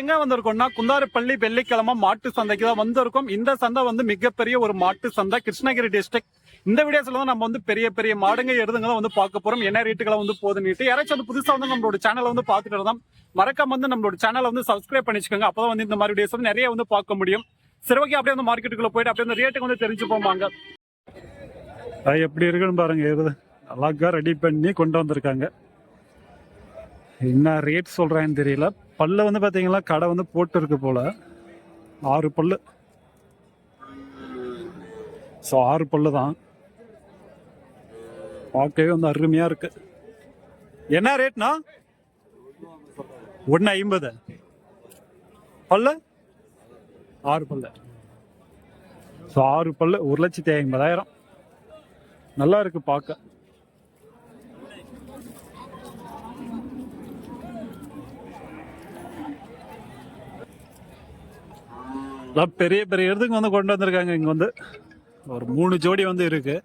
எங்க வந்திருக்கோம்னா குந்தாரப்பள்ளி வெள்ளிக்கிழமை மாட்டு சந்தைக்கு தான் வந்திருக்கோம். இந்த சந்தை வந்து மிகப்பெரிய ஒரு மாட்டு சந்தை. கிருஷ்ணகிரி டிஸ்ட்ரிக்ட் இந்த வீடியோஸ்ல தான் நம்ம வந்து பெரிய பெரிய மாடுங்க எருதுங்களை வந்து பார்க்க போறோம். என்ன ரேட்டுகளை வந்து போதுன்னுட்டு யாராச்சும் வந்து புதுசா வந்து நம்மளோட சேனலை வந்து பார்த்துட்டு இருந்தோம் மறக்காம வந்து நம்மளோட சேனலை வந்து சப்ஸ்கிரைப் பண்ணிச்சுக்கோங்க. அப்பதான் வந்து இந்த மாதிரி வீடியோஸ் வந்து நிறைய வந்து பார்க்க முடியும். சரி ஓகே அப்படியே வந்து மார்க்கெட்டுக்குள்ள போயிட்டு அப்படியே அந்த ரேட்டுக்கு வந்து தெரிஞ்சு போவாங்க எப்படி இருக்குன்னு பாருங்க எருது. அழகா ரெடி பண்ணி கொண்டு வந்திருக்காங்க. என்ன ரேட் சொல்றான்னு தெரியல. பல்லு வந்து பாத்தீங்கன்னா கடை வந்து போட்டு இருக்கு போல. ஆறு பல்லு. ஸோ ஆறு பல்லு தான் பார்க்கவே வந்து அருமையா இருக்கு. என்ன ரேட்னா? ஒன்று ஐம்பது. பல்லு? ஆறு பல்லு. ஸோ ஆறு பல்லு ஒரு லட்சத்தி ஐம்பதாயிரம். நல்லா இருக்கு பார்க்க எல்லாம் பெரிய பெரிய இடத்துக்கு வந்து கொண்டு வந்திருக்காங்க. இங்க வந்து ஒரு மூணு ஜோடி வந்து இருக்கு.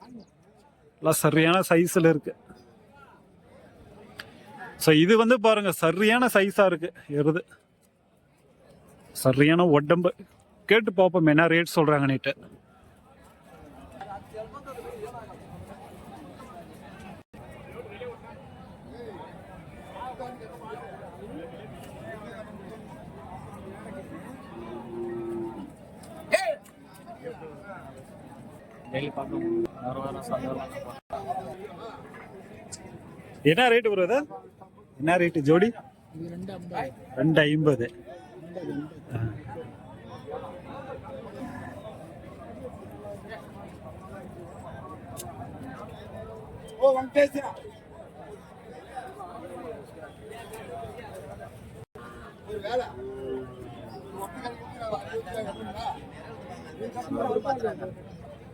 எல்லாம் சரியான சைஸ்ல இருக்கு. ஸோ இது வந்து பாருங்க சரியான சைஸா இருக்கு. எருது சரியான உடம்பு. கேட்டு பார்ப்போம் என்ன ரேட் சொல்கிறாங்க நீட்டு என்ன ரேட் வருது என்ன ரேட்டு ஜோடி? ரெண்டு ஐம்பது. ஆ.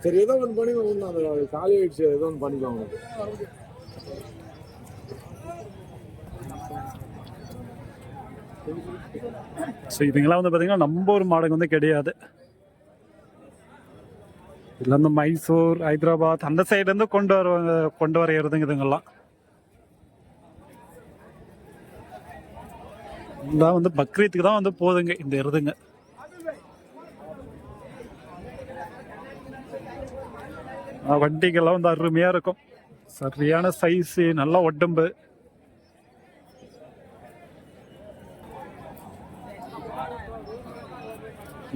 சரி ஏதோ ஒன்று பண்ணி ஒன்று அந்த காலி ஆயிடுச்சு ஏதோ ஒன்று பண்ணிக்கோங்க. ஸோ இதுங்கெல்லாம் வந்து பார்த்தீங்கன்னா நம்ம ஒரு மாடங்க வந்து கிடையாது. இல்லை இந்த மைசூர் ஹைதராபாத் அந்த சைட்லேருந்து கொண்டு வருவாங்க கொண்டு வர எருதுங்க இதுங்கெல்லாம். இதெல்லாம் வந்து பக்ரீத்துக்கு தான் வந்து போதுங்க இந்த எருதுங்க வண்டிகள்லாம் வந்து அருமையா இருக்கும். சரியான சைஸ் நல்ல உடம்பு.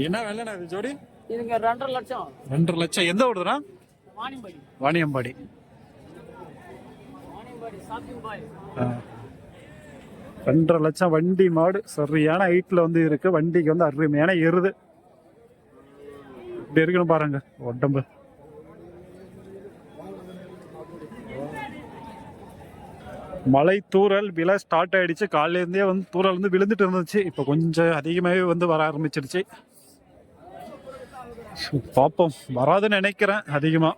என்ன வேலைண்ணா இது ஜோடி? இதுங்க ரெண்டரை லட்சம். ரெண்டரை லட்சம். எந்த ஊருதுண்ணா? வாணியம்பாடி. வாணியம்பாடி. ரெண்டரை லட்சம் வண்டி மாடு. சரியான ஹைட்ல வந்து இருக்கு. வண்டிக்கு வந்து அருமையான எருது. இப்படி இருக்குன்னு பாருங்க உடம்பு. மழை தூரல் விழ ஸ்டார்ட் ஆயிடுச்சு. காலையிலேருந்தே வந்து தூறல் வந்து விழுந்துட்டு இருந்துச்சு. இப்போ கொஞ்சம் அதிகமாகவே வந்து வர ஆரம்பிச்சிடுச்சு பார்ப்போம். வராதுன்னு நினைக்கிறேன். அதிகமாக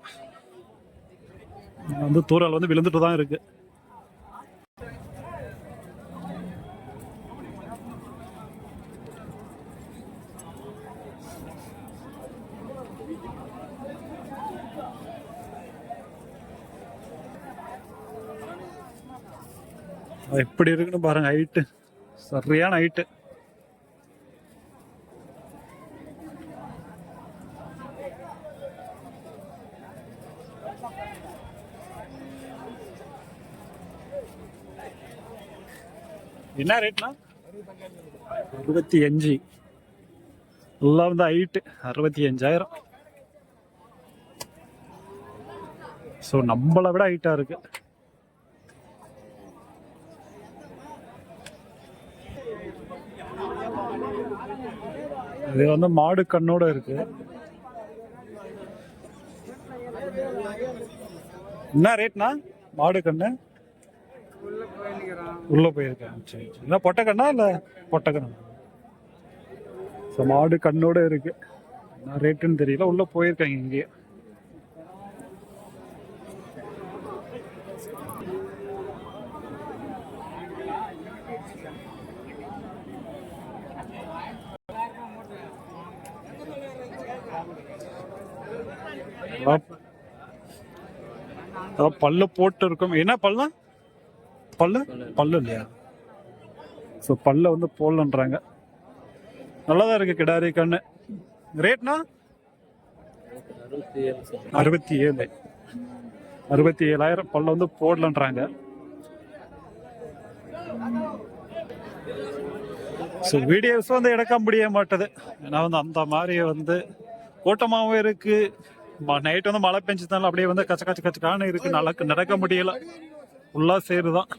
வந்து தூறல் வந்து விழுந்துட்டு தான் இருக்குது எப்படி இருக்குன்னு பாருங்க ஹைட்டு சரியான ஹைட்டு என்ன ரேட்னா அறுபத்தி அஞ்சு. எல்லாம் வந்து ஹைட்டு அறுபத்தி அஞ்சாயிரம். ஸோ நம்மளை விட ஹைட்டாக இருக்குது இது வந்து மாடு கண்ணோட இருக்கு. என்ன ரேட்னா மாடு கண்ணு? உள்ள போயிருக்கேன். சரி சரி. என்ன பொட்டை கண்ணா இல்ல பொட்டை கண்ணா? ஸோ மாடு கண்ணோட இருக்கு. என்ன ரேட்டுன்னு தெரியல. உள்ள போயிருக்காங்க இங்கேயே. பல்லு போட்டு இருக்கும் என்ன பல்லு? பல்லு? பல்லு இல்லையா? ஸோ பல்ல வந்து போடலன்றாங்க. நல்லதா இருக்கு கிடாரி கண்ணு. ரேட்னா? அறுபத்தி ஏழு. அறுபத்தி ஏழாயிரம் பல்ல வந்து போடலன்றாங்க. ஸோ வீடியோஸ் வந்து எடுக்க முடிய மாட்டது. ஏன்னா வந்து அந்த மாதிரி வந்து கூட்டமாகவும் இருக்குது நைட் வந்து மழை பெஞ்சதுனால அப்படியே வந்து கச்ச கச்ச கச்சக்கான இருக்கு. நடக்க நடக்க முடியல. ஃபுல்லா சேருதான்.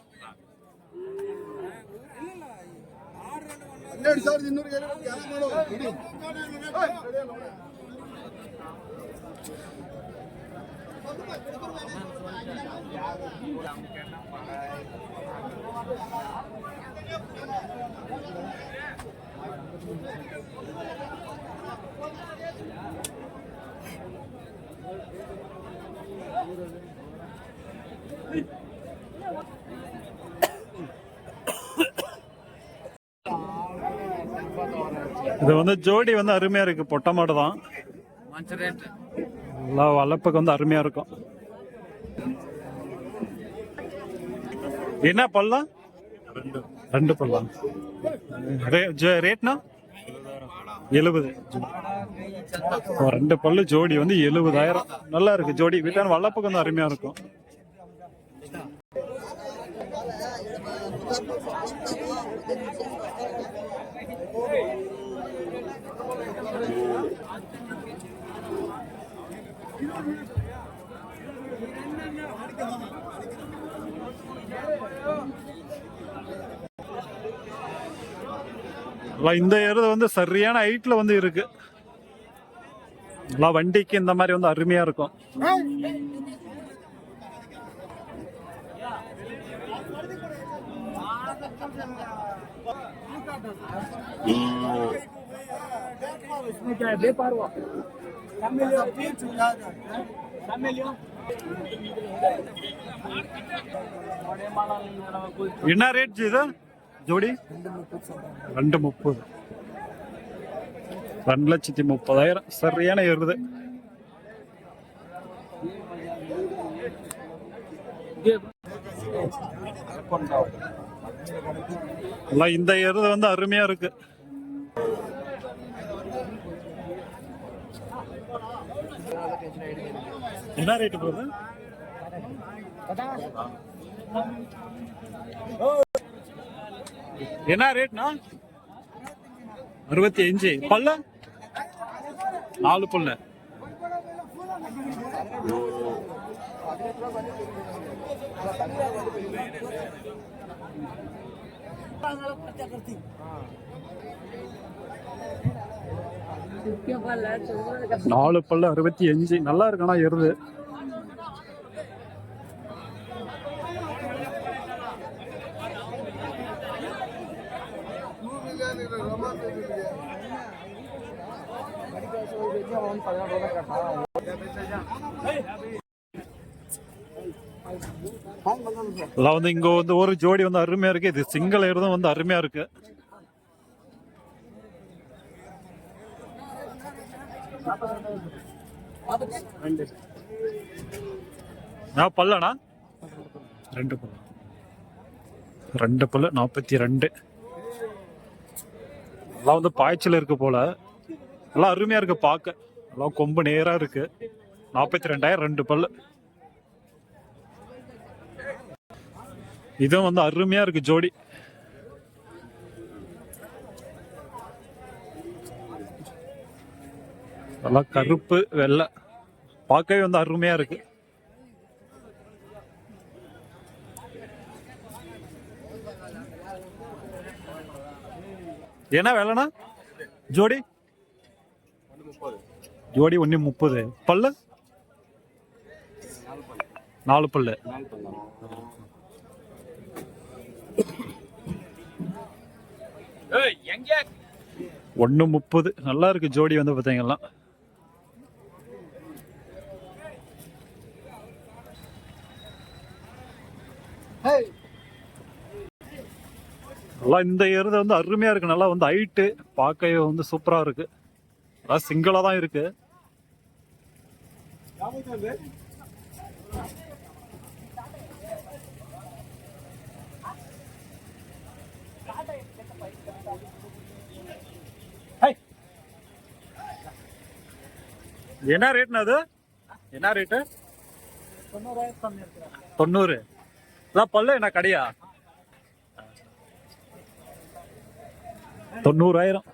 இது வந்து ஜோடி வந்து அருமையா இருக்கு. பொட்டை மாடு தான். நல்லா வளர்ப்புக்கு வந்து அருமையா இருக்கும். என்ன பல்லாம் ரெண்டு. பல்லாம் ரேட்னா எழுபது. ரெண்டு பல்லு ஜோடி வந்து எழுபதாயிரம். நல்லா இருக்கு ஜோடி. வீட்டான வல்லப்பக்கம் வந்து அருமையா இருக்கும். எல்லாம் இந்த எருது வந்து சரியான ஹைட்ல வந்து இருக்கு. எல்லாம் வண்டிக்கு இந்த மாதிரி வந்து அருமையா இருக்கும். என்ன ரேட் இது? ஜோடி? ரெண்டு முப்பது. ரெண்டு லட்சத்தி முப்பதாயிரம். சரியான எருது எல்லாம் இந்த எருது வந்து அருமையா இருக்கு. என்ன ரேட்டு போகுது என்ன ரேட்னா அறுபத்தி அஞ்சு பல்ல? நாலு பல்ல. நாலு பல்ல அறுபத்தி அஞ்சு நல்லா இருக்கானா எருது எல்லாம் வந்து இங்க வந்து ஒரு ஜோடி வந்து அருமையா இருக்கு. இது சிங்கிள் எருதும் வந்து அருமையா இருக்கு. நான் பல்லண்ணா? ரெண்டு பல்லு. ரெண்டு பல்லு நாற்பத்தி ரெண்டு எல்லாம் வந்து பாய்ச்சல் இருக்கு போல. எல்லாம் அருமையா இருக்கு பார்க்க எல்லாம் கொம்பு நேரா இருக்கு. நாற்பத்தி ரெண்டாயிரம் ரெண்டு பல்லு. இதுவும் வந்து அருமையா இருக்கு ஜோடி. நல்லா கருப்பு வெள்ளை. பார்க்கவே வந்து அருமையா இருக்கு. என்ன வேலைண்ணா ஜோடி? ஜோடி ஒன்னு முப்பது. பல்லு? நாலு பல்லு. ஒன்னு முப்பது. நல்லா இருக்கு ஜோடி வந்து பாத்தீங்கன்னா. நல்லா இந்த எருது வந்து அருமையா இருக்கு. நல்லா வந்து ஹைட்டு பார்க்கவே வந்து சூப்பரா இருக்கு. அதான் சிங்கிளா தான் இருக்கு. என்ன ரேட்னா அது? என்ன ரேட்டு தொண்ணூறு. இதான் பல்லு என்ன கடையா? தொண்ணூறாயிரம்.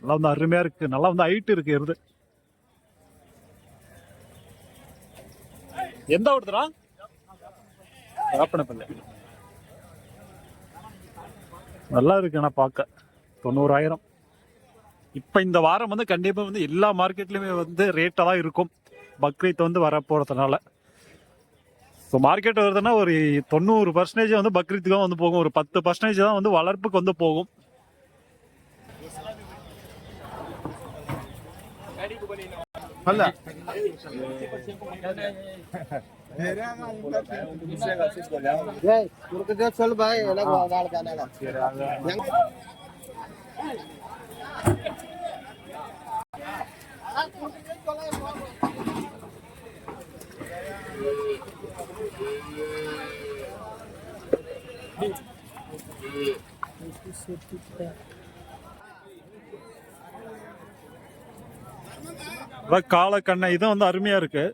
நல்லா வந்து அருமையாக இருக்குது நல்லா வந்து ஹைட் இருக்கு எருது எந்த ஊடுதுடா வேப்பனப்பள்ளி நல்லா இருக்கு ஆனா பார்க்க. தொண்ணூறாயிரம். இப்ப இந்த வாரம் வந்து கண்டிப்பா வந்து எல்லா மார்க்கெட்லயுமே வந்து ரேட்டா தான் இருக்கும். பக்ரீத் வந்து வர போறதுனால. ஸோ மார்க்கெட் வருதுன்னா ஒரு தொண்ணூறு பர்சன்டேஜ் வந்து பக்ரீத்துக்கு தான் வந்து போகும். ஒரு பத்து பர்சன்டேஜ் தான் வந்து வளர்ப்புக்கு வந்து போகும். அல்ல. சொல்லு பாய். கால அதான் காலக்கண்ணை இதுவும் வந்து அருமையா இருக்கு.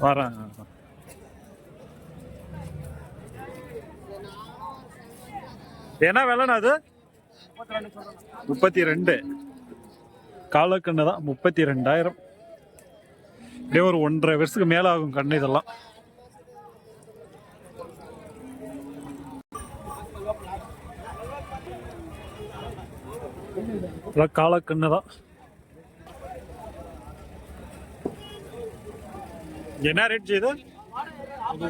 வரேன். என்ன விலைண்ணா அது? முப்பத்தி ரெண்டு. காலக்கண்ணு தான் முப்பத்தி ரெண்டாயிரம் அப்படியே ஒரு ஒன்றரை வருஷத்துக்கு மேல ஆகும் கண்ணு இதெல்லாம். இதெல்லாம் காலக்கண்ணு தான். என்ன ரேட் செய்யுது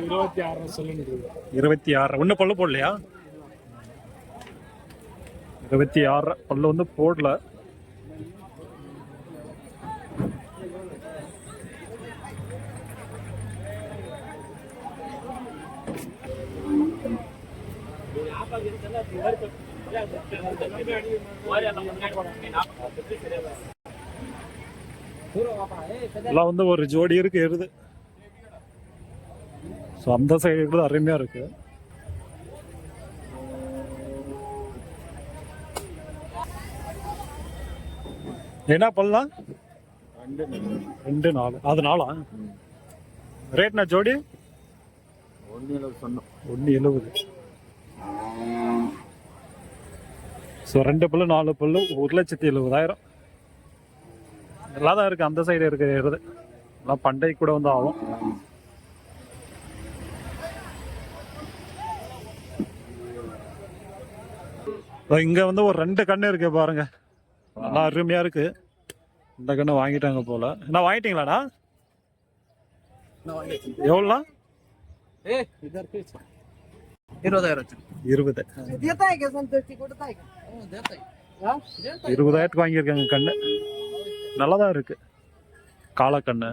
இருபத்தி ஆறு சொல்லுங்க. இருபத்தி ஆறு ஒன்றும் பல்லு போடலையா? இருபத்தி ஆறு பல்லு வந்து போடல. எல்லாம் வந்து ஒரு ஜோடி இருக்கு எருது ஸோ அந்த சைடு கூட அருமையா இருக்கு. என்ன பண்ணலாம்? ரெண்டு நாலு. அது நாளா ரேட்னா ஜோடி? ஒன்னு சொன்னோம். ஒன்று எழுபது ஸோ ரெண்டு பல்லு நாலு பல்லு ஒரு லட்சத்தி எழுபதாயிரம். நல்லா தான் இருக்கு. அந்த சைடு இருக்கிறது எல்லாம் பண்டை கூட வந்து ஆகும். இங்க வந்து ஒரு ரெண்டு கண்ணு இருக்கு பாருங்க. நல்லா அருமையா இருக்கு. இந்த கண்ணு வாங்கிட்டாங்க போல. என்ன வாங்கிட்டீங்களாண்ணா எவ்வளோண்ணா? இருபதாயிரம் இருபது. இருபதாயிரத்துக்கு வாங்கியிருக்காங்க கண்ணு. நல்லதா இருக்கு. காலக்கண்ணு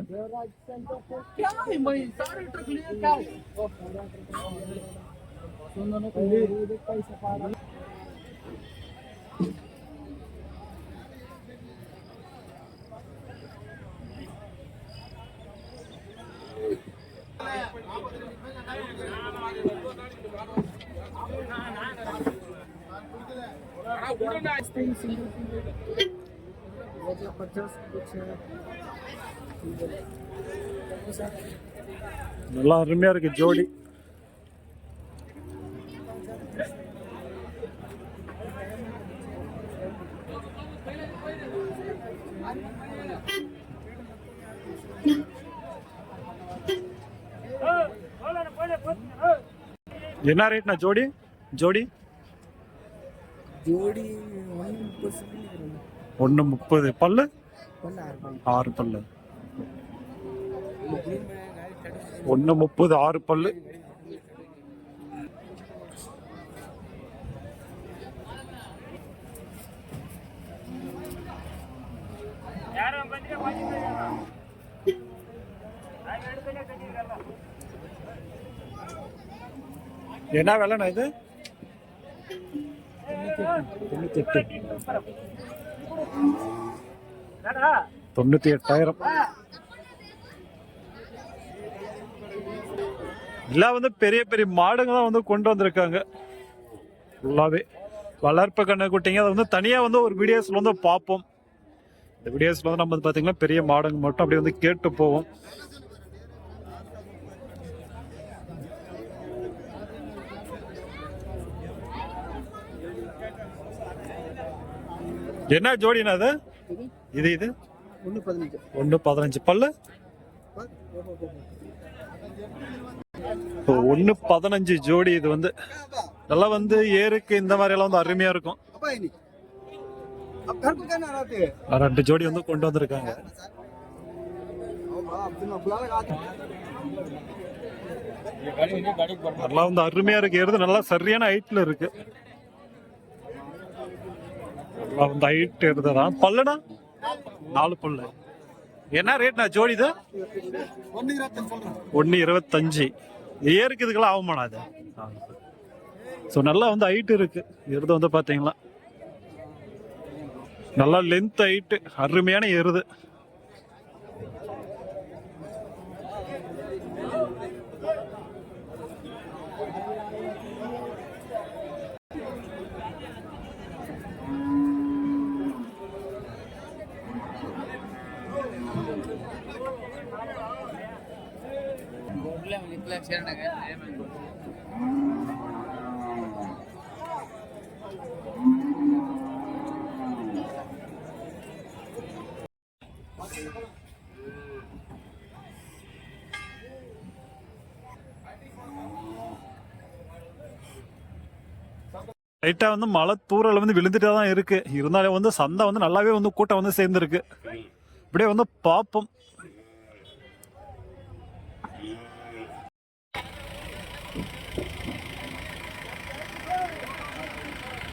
Thank you. நல்லா அருமையா இருக்கு ஜோடி. என்ன ரேட்னா ஜோடி? ஜோடி? ஜோடி ஒன்று முப்பது பல்லு? ஆறு பல்லு. ஒன்று முப்பது ஆறு பல்லு. என்ன விலைண்ணா இது? தொண்ணூத்தி எட்டு. எட்டாயிரம். எல்லாம் வந்து பெரிய பெரிய மாடுங்க தான் வந்து கொண்டு வந்திருக்காங்க. ஃபுல்லாகவே வளர்ப்பு கண்ணு குட்டிங்க. அதை வந்து தனியாக வந்து ஒரு வீடியோஸில் வந்து பார்ப்போம். இந்த வீடியோஸில் வந்து நம்ம வந்து பார்த்திங்கன்னா பெரிய மாடுங்க மட்டும் அப்படியே வந்து கேட்டு போவோம். என்ன ஜோடினா அது இது இது? ஒன்று பதினஞ்சு. ஒன்று பதினஞ்சு பல்லு ஒன்று பதினஞ்சு ஜோடி இது வந்து. நல்லா வந்து ஏருக்கு இந்த மாதிரி எல்லாம் வந்து அருமையா இருக்கும். ரெண்டு ஜோடி வந்து கொண்டு வந்திருக்காங்க. நல்லா வந்து அருமையா இருக்கு. ஏறுது. நல்லா சரியான ஹைட்ல இருக்கு. அந்த வந்து ஹைட் எருதுதான் பல்லுனா நாலு பல்லு. என்ன ரேட்னா ஜோடி இது? ஒன்னு இருபத்தஞ்சு. ஒன்று இருபத்தஞ்சு ஏருக்கு இதுக்கெல்லாம் ஆகுமாண்ணா அது? ஸோ நல்லா வந்து ஹைட் இருக்கு. எருது வந்து பார்த்தீங்களா நல்லா லென்த் ஹைட்டு அருமையான எருது லைட்டாக வந்து மழை தூறல் வந்து விழுந்துட்டே தான் இருக்கு. இருந்தாலும் வந்து சந்தை வந்து நல்லாவே வந்து கூட்டம் வந்து சேர்ந்துருக்கு. இப்படியே வந்து பார்ப்போம்.